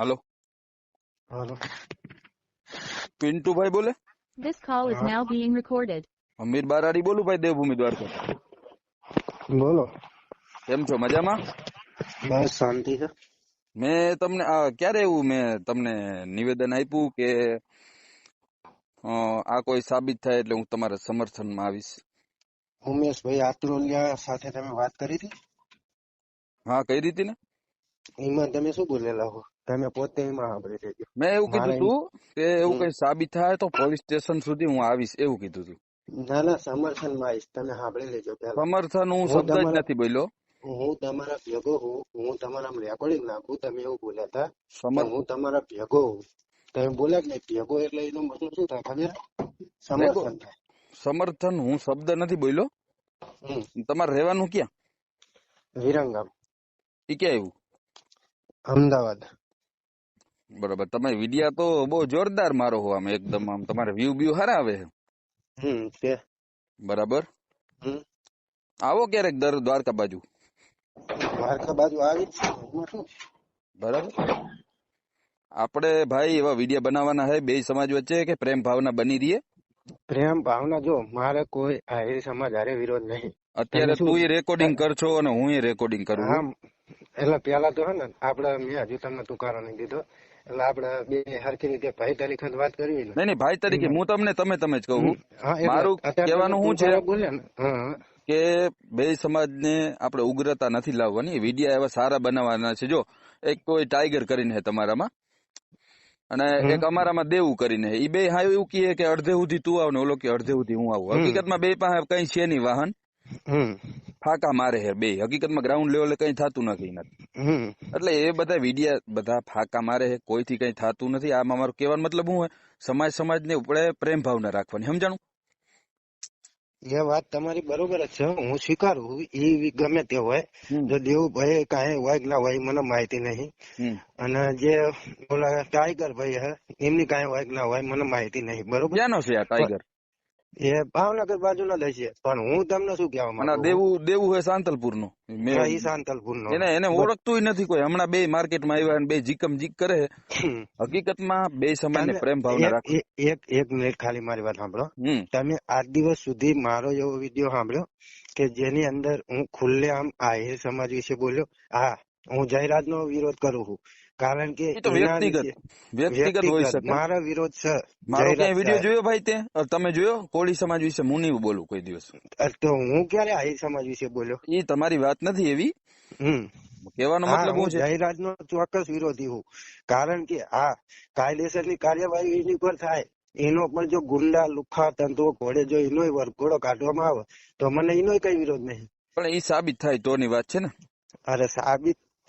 હાલો. હાલો. પિન્ટુભાઈ બોલે? This call is now being recorded. અમીર બારાડી બોલું ભાઈ દેવભૂમિ દ્વારકા બોલો. કેમ છો? મજામાં? બસ શાંતિ છે. મેં તમને આ ક્યારે એવું મેં તમને નિવેદન આપ્યું કે આ કોઈ સાબિત થાય એટલે હું તમારા સમર્થનમાં આવીશ? ઉમેશભાઈ આત્રોલિયા સાથે તમે વાત કરી હતી? હા કઈ રીતે ને? એમાં તમે શું બોલેલા હો? તમે પોતે એમાં સાંભળી લેજો મેં એવું કીધું તું કે એવું કઈ સાબિત થાય તો પોલીસ સ્ટેશન સુધી હું આવીશ એવું કીધું તું. ના ના સમર્થનમાં આવીશ. તમે સાંભળી લેજો સમર્થન હું શબ્દ જ નથી બોલ્યો. હું તમારા ભેગો હું હું તમારા રેકોર્ડિંગ નાખું તમે એવું બોલ્યા હતા હું તમારા ભેગો હું તમે બોલ્યા કે ભેગો એટલે એનો મતલબ શું થાય ખબર? સમર્થન થાય. સમર્થન હું શબ્દ નથી બોલ્યો. તમારે રહેવાનું ક્યાં? વિરંગામ. ઈ ક્યાં આવ્યું? અમદાવાદ. બરાબર. તમે વિડિયા તો બહુ જોરદાર મારો હો આમ એકદમ આમ તમારે વ્યૂ વ્યૂ હારા આવે હમ છે. બરાબર. આવો ક્યારેક દર દ્વારકા બાજુ. દ્વારકા બાજુ આવી બરાબર. આપણે ભાઈ એવા વિડિયા બનાવવાના હે બે સમાજ વચ્ચે કે પ્રેમ ભાવના બની રહીએ? પ્રેમ ભાવના જો મારે કોઈ આહિર સમાજ હારે વિરોધ નહીં. અત્યારે તું એ રેકોર્ડિંગ કરશો અને હું રેકોર્ડિંગ કરું એટલે પેલા તો હે ને આપડે મેં હજુ તમને તુકારો નહીં દીધો એટલે આપડે બે હરખી રીતે ભાઈ તરીકે વાત કરવી ને નહીં નહીં ભાઈ તરીકે હું તમને તમે તમે જ કહું. મારું કહેવાનું શું છે? બોલે ને. કે બે સમાજને આપણે ઉગ્રતા નથી લાવવાની. વિડિયા એવા સારા બનાવવાના છે. જો એક કોઈ ટાઈગર કરીને છે તમારામાં અને. એક અમારામાં દેવું કરીને એ બે હા એવું કહે કે અડધે સુધી તું આવ ને ઓલો કે અડધે સુધી હું આવું. હકીકતમાં બે પાસે કઈ છે નહીં વાહન. હમ. ફાકા મારે છે બે. હકીકતમાં ગ્રાઉન્ડ લેવલે કઈ થતું નથી એનાથી. હમ. એટલે એ બધા વિડિયા બધા ફાકા મારે છે કોઈથી કઈ થતું નથી. આમાં મારું કહેવાનો મતલબ શું હોય સમાજ સમાજને આપણે પ્રેમ ભાવના રાખવાની. સમજાણું? એ વાત તમારી બરોબર જ છે. હું સ્વીકારું. એ ગમે તે હોય. હમ. જો દેવુભાઈ કાંઈ હોય કે ના હોય એ મને માહિતી નહીં. હમ. અને જે ઓલા ટાઈગર ભાઈ હે એમની કાંઈ હોય કે ના હોય મને માહિતી નહીં. બરોબર? ક્યાંનો છે આ ટાઈગર એ ભાવનગર બાજુ ના દઈ છે પણ હું તમને શું કહેવા માંગુ દેવું દેવું હોય સાંતલપુરનું હા, શાંતલપુર નો એને એને ઓળખતું નથી કોઈ. હમણાં બે માર્કેટમાં આવ્યા અને બે જીકમ જીક કરે હકીકતમાં બે સમાજને તમે પ્રેમ ભાવના એક- રાખો. એક એક એક મિનિટ ખાલી મારી વાત સાંભળો. તમે આજ દિવસ સુધી મારો એવો વીડિયો સાંભળ્યો કે જેની અંદર હું ખુલ્લે આમ આહિર સમાજ વિશે બોલ્યો? હા હું જાહેરાત નો વિરોધ કરું છું. કારણ કે તો વ્યક્તિગત વ્યક્તિગત હોય શકે. મારો વિરોધ છે મારો ક્યાંય વીડિયો જોયો ભાઈ તે? તમે જોયો? કોળી સમાજ વિશે હું નહીં બોલું કોઈ દિવસ. તો હું ક્યારે આહિર સમાજ વિશે બોલ્યો? એ તમારી વાત નથી એવી. હમ. કહેવાનો મતલબ હું છે? જાહેરાત નો ચોક્કસ વિરોધી હું. કારણ કે આ કાયદેસરની કાર્યવાહી એની પર થાય. એનો પણ જો ગુંડા લુખા તંતુઓ ઘોડે જો એનો વરઘોડો કાઢવામાં આવે તો મને એનો કઈ વિરોધ નહીં. પણ એ સાબિત થાય તો ની વાત છે ને. અરે સાબિત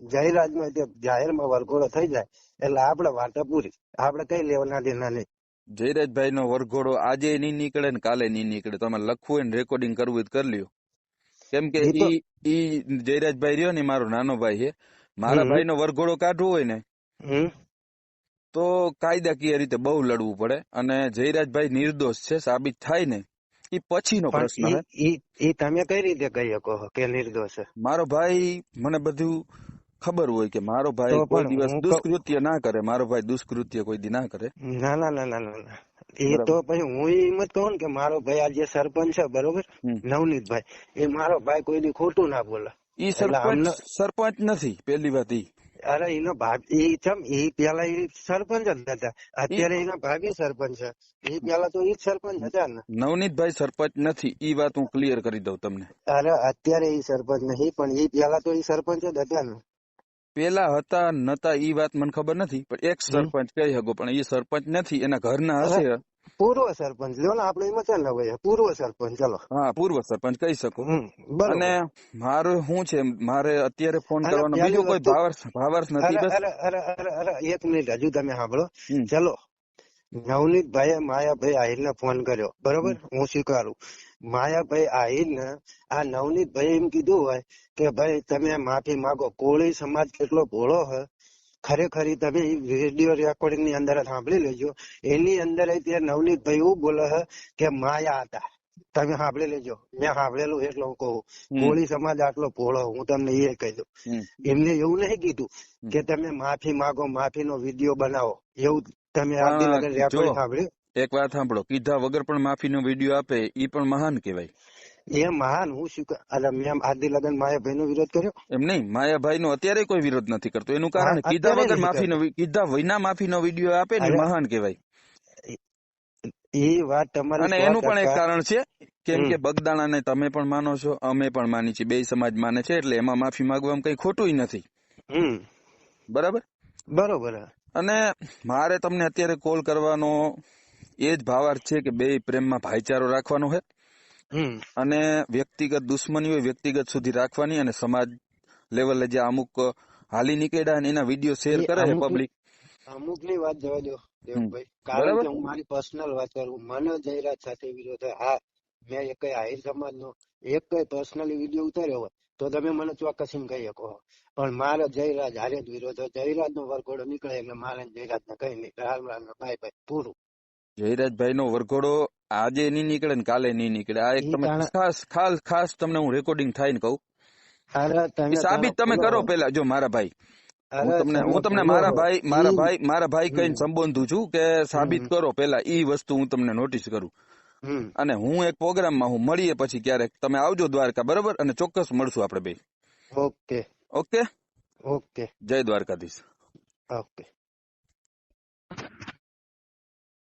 જાહેરાતમાં જાહેરમાં વરઘોડો થઈ જાય એટલે આપડે વાર્તા પૂરી. આપડે કઈ લેવાના દેના નહીં જયરાજભાઈ નો વરઘોડો આજે નહીં નીકળે ને કાલે નહીં નીકળે. તમારે લખવું હોય ને રેકોર્ડિંગ કરવું કરી લ્યો. કેમ કે ઈ ઈ જયરાજભાઈ રહ્યો ને મારો નાનો ભાઈ છે. મારા ભાઈ નો વરઘોડો કાઢવો હોય ને તો કાયદાકીય રીતે બહુ લડવું પડે. અને જયરાજભાઈ નિર્દોષ છે સાબિત થાય ને એ પછીનો પ્રશ્ન ઈ તમે કઈ રીતે કહી શકો કે નિર્દોષ છે? મારો ભાઈ મને બધું ખબર હોય કે મારો ભાઈ કોઈ દિવસ દુષ્કૃત્ય ના કરે મારો ભાઈ દુષ્કૃત્ય કોઈ દી ના કરે. ના ના ના ના ના. એ તો પછી હું એમ જ કહું કે મારો ભાઈ આ જે સરપંચ છે બરોબર? નવનીત ભાઈ એ મારો ભાઈ કોઈ દી ખોટું ના બોલે. ઈ સરપંચ સરપંચ નથી પેલી વાત ઈ. અરે એનો ભાગ એ ચમ એ પેલા એ સરપંચ જ હતા અત્યારે એના ભાભી સરપંચ છે. એ પેલા તો એ જ સરપંચ હતા ને. નવનીતભાઈ સરપંચ નથી ઈ વાત હું ક્લિયર કરી દઉં તમને. અરે અત્યારે એ સરપંચ નહીં પણ એ પેલા તો એ સરપંચ જ હતા ને. પેલા હતા નતા ઈ વાત મને ખબર નથી પણ એક સરપંચ કહી શકો પણ એ સરપંચ નથી એના ઘરના હશે. પૂર્વ સરપંચ લ્યો ને આપણે એમાં ચાલ પૂર્વ સરપંચ ચલો. હા પૂર્વ સરપંચ કહી શકો. અને મારું શું છે મારે અત્યારે ફોન કરવાનો બીજો કોઈ ભાવાર્થ ભાવાર્થ નથી અરે બસ? અરે અરે અરે અરે એક મિનિટ હજુ તમે સાંભળો. ચલો. નવનીત ભાઈ માયાભાઈ આહિરને ફોન કર્યો બરોબર? હું સ્વીકારું. માયાભાઈ આહિરને આ નવનીતભાઈ એમ કીધું હોય કે ભાઈ તમે માફી માંગો. કોળી સમાજ કેટલો ભોળો છે ખરેખર તમે રેડિયો રેકોર્ડિંગની અંદર સાંભળી લેજો. એની અંદર ય તે નવનીતભાઈ એવું બોલે હે કે માયા હતા. તમે સાંભળી લેજો. મેં સાંભળેલું એટલો કહું કોળી સમાજ આટલો ભોળો હું તમને એ કહી દઉં. એમને એવું નહીં કીધું કે તમે માફી માંગો માફીનો વીડિયો બનાવો. એવું તમે હા, રેકોર્ડિંગ સાંભળ્યું? એક વાત સાંભળો. કીધા વગર પણ માફી નો વીડિયો આપે એ પણ મહાન કહેવાય. એ મહાન હું શું મેં આદિ લગન માયાભાઈ નો વિરોધ કર્યો? એમ નહીં માયાભાઈ નો અત્યારે કોઈ વિરોધ નથી કરતો. એનું કારણ કીધા વગર માફી નો કીધા વિના માફીનો વીડિયો આપે ને મહાન કહેવાય. એ વાત તમારી અને એનું પણ એક કારણ છે કેમ. કે બગદાણાને તમે પણ માનો છો અમે પણ માની છીએ બે સમાજ માને છે એટલે એમાં માફી માંગવામાં કઈ ખોટું નથી. બરાબર? બરોબર. અને મારે તમને અત્યારે કોલ કરવાનો એ જ ભાવાર્થ છે કે બે પ્રેમમાં ભાઈચારો રાખવાનો છે. અને વ્યક્તિગત દુશ્મની હોય વ્યક્તિગત સુધી રાખવાની અને સમાજ લેવલે જે અમુક હાલી નીકળ્યા અને એના વીડિયો શેર કરે છે પબ્લિક અમુકની વાત જવા દો દેવભાઈ. કારણ કે હું મારી પર્સનલ વાત કરું મને જયરાજ સાથે વિરોધ હા મેં એક આહિર સમાજ નો એક પર્સનલી વીડિયો ઉતાર્યો હોય તો તમે મને ચોક્કસ એમ કહી શકો. પણ મારો જયરાજ હારે જ વિરોધ જયરાજ નો વરઘોડો નીકળે એટલે મારે જયરાજ ને કઈ નહીં. હાલ બાય બાય પૂરું. જયરાજભાઈ નો વરઘોડો આજે નહીં નીકળે ને કાલે નહીં નીકળે. આ એક તમે ખાસ ખાસ ખાસ તમને હું રેકોર્ડિંગ થાય ને કહું. સાબિત તમે કરો પેલા જો મારા ભાઈ. હું તમને હું તમને મારા ભાઈ મારા ભાઈ મારા ભાઈ કઈ સંબોધું છું કે સાબિત કરો પેલા ઈ વસ્તુ હું તમને નોટિસ કરું. અને હું એક પ્રોગ્રામમાં હું મળીએ પછી ક્યારેક તમે આવજો દ્વારકા બરોબર? અને ચોક્કસ મળશું આપણે બે. ઓકે. ઓકે? ઓકે. જય દ્વારકાધીશ. ઓકે.